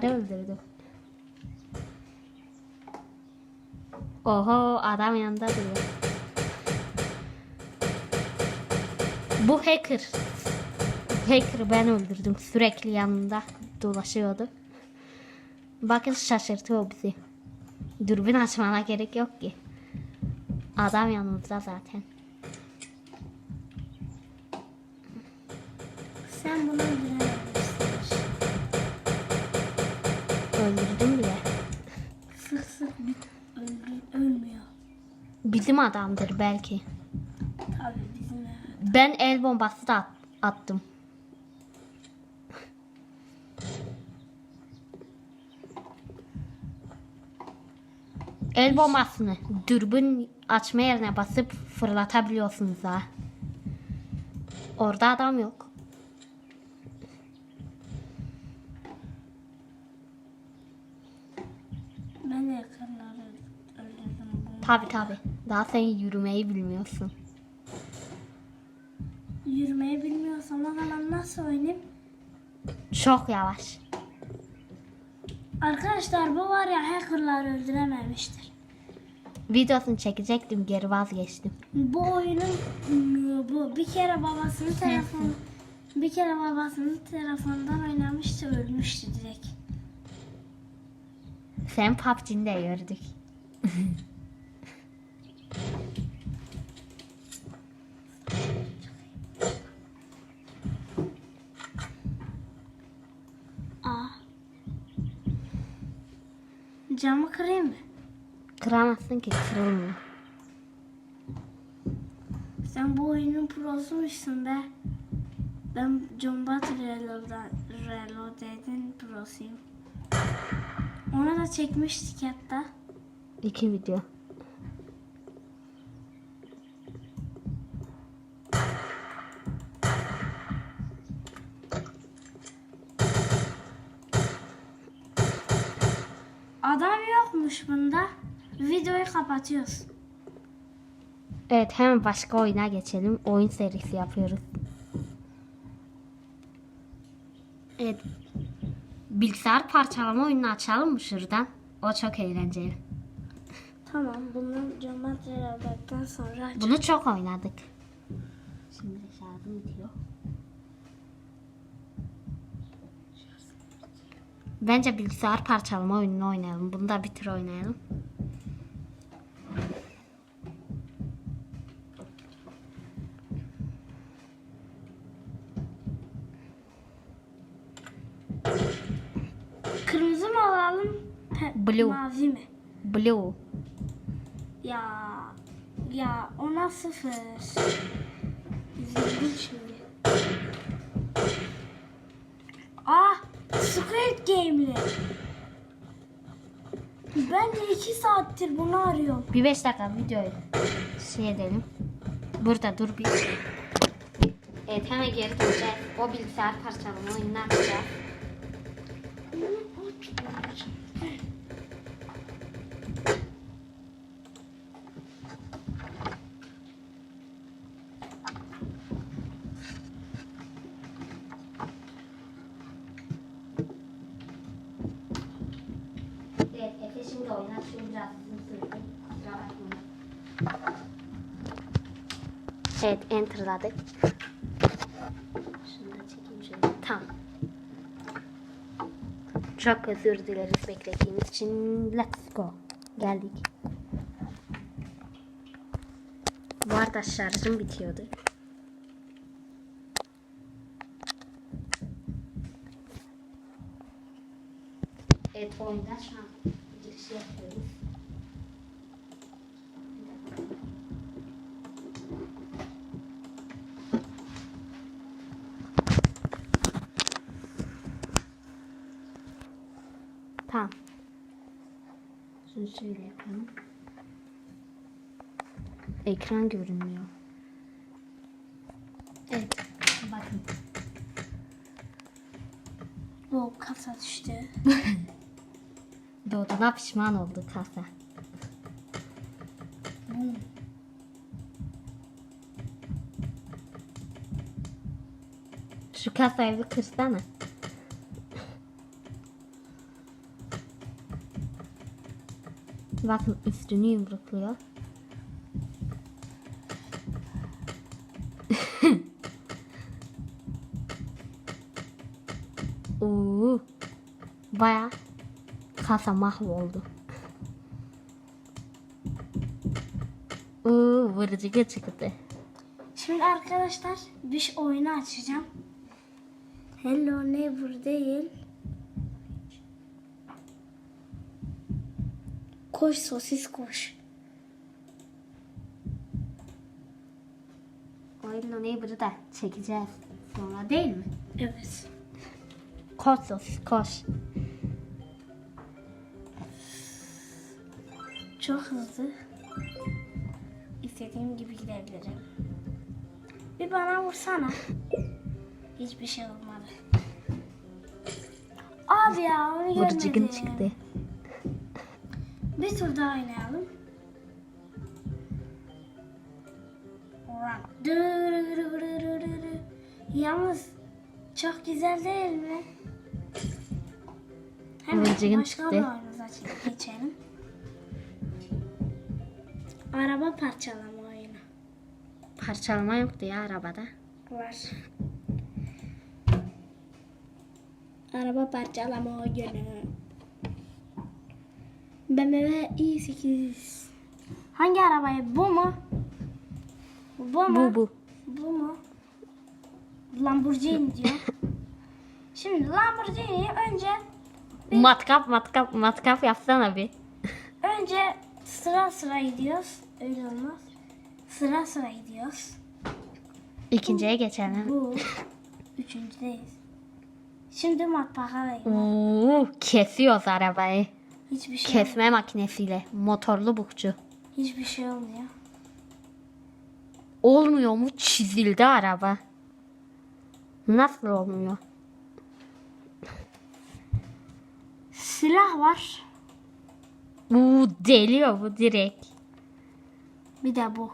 Karı öldürdü. Oho adam yanında duruyor. Bu hacker. Hacker'ı ben öldürdüm. Sürekli yanında dolaşıyordu. Bakın şaşırtıyor bizi. Dürbün açmana gerek yok ki. Adam yanımızda zaten. Sen bunu öldürememişsin. Bizim adamdır belki. Tabii bizim evet. Ben el bombası da at- attım. El bombasını dürbün açma yerine basıp fırlatabiliyorsunuz ha. Orada adam yok. Ben yakınları öldürdüm. Tabi tabi. Daha sen yürümeyi bilmiyorsun. Yürümeyi bilmiyorsam o zaman nasıl oynayayım? Çok yavaş. Arkadaşlar bu var ya hackerlar öldürememiştir. Videosunu çekecektim geri vazgeçtim. Bu oyunun bu bir kere babasının telefonu bir kere babasının telefonundan oynamıştı ölmüştü direkt. Sen PUBG'ni de gördük. Camı kırayım mı? Kıramazsın ki kırılmıyor. Sen bu oyunun prosumuşsun be. Ben Combat Reload'dan Reloaded'in prosuyum. Ona da çekmiştik hatta. İki video. Bunda. Videoyu kapatıyoruz. Evet hemen başka oyuna geçelim. Oyun serisi yapıyoruz. Evet. Bilgisayar parçalama oyununu açalım mı şuradan? O çok eğlenceli. Tamam bunu Combat Reload'dan sonra aç. Bunu çok oynadık. Şimdi şarjım bitiyor. Bence bilgisayar parçalama oyununu oynayalım. Bunu da bitir oynayalım. Kırmızı mı alalım? Pe- Blue. Mavi mi? Blue. Ya ya ona sıfır. Şimdi. Squid Game'li. Ben de iki saattir bunu arıyorum. Bir beş dakika videoyu şey edelim. Burada dur bir. Evet hemen geri döneceğiz. O bilgisayar parçalama oyununu Evet enterladık. Şunu da çekeyim şöyle. Tamam. Çok özür dileriz beklediğimiz için. Let's go. Geldik. Bu arada şarjım bitiyordu. Evet oyunda şu an giriş yapıyoruz. Tamam. Şunu şöyle yapalım. Ekran görünmüyor. Evet. Bakın. Bu kasa düştü. doğduğuna pişman oldu kasa. Şu kasayı bir kırsana. Bakın üstünü yumrukluyor. Oo. Bayağı kasa mahvoldu. Oo, vurucu çıktı. Şimdi arkadaşlar bir oyunu açacağım. Hello Neighbor değil. Koş sosis koş. Oyunla Neighbor'ı da çekeceğiz sonra değil mi? Evet. Koş sosis koş. Çok hızlı. İstediğim gibi gidebilirim. Bir bana vursana. Hiçbir şey olmadı. Abi ya onu görmedim. çıktı. Bir tur daha oynayalım. Yalnız çok güzel değil mi? Hemen Vurucu başka çıktı. bir oyunumuza geçelim. Araba parçalama oyunu Parçalama yoktu ya arabada. var. Araba parçalama oyunu. BMW i8. Hangi arabayı? Bu mu? Bu mu? Bu bu. Bu mu? Lamborghini diyor. Şimdi Lamborghini'yi önce Matkap matkap matkap yapsana bir. önce sıra sıra gidiyoruz. Öyle olmaz. Sıra sıra gidiyoruz. İkinciye geçelim. Bu üçüncüdeyiz. Şimdi matbaadayım. Oo, kesiyoruz arabayı. Hiçbir şey Kesme makinesiyle. Motorlu bukçu. hiçbir şey olmuyor. Olmuyor mu? Çizildi araba. Nasıl olmuyor? Silah var. Uuu deliyor bu direkt. Bir de bu.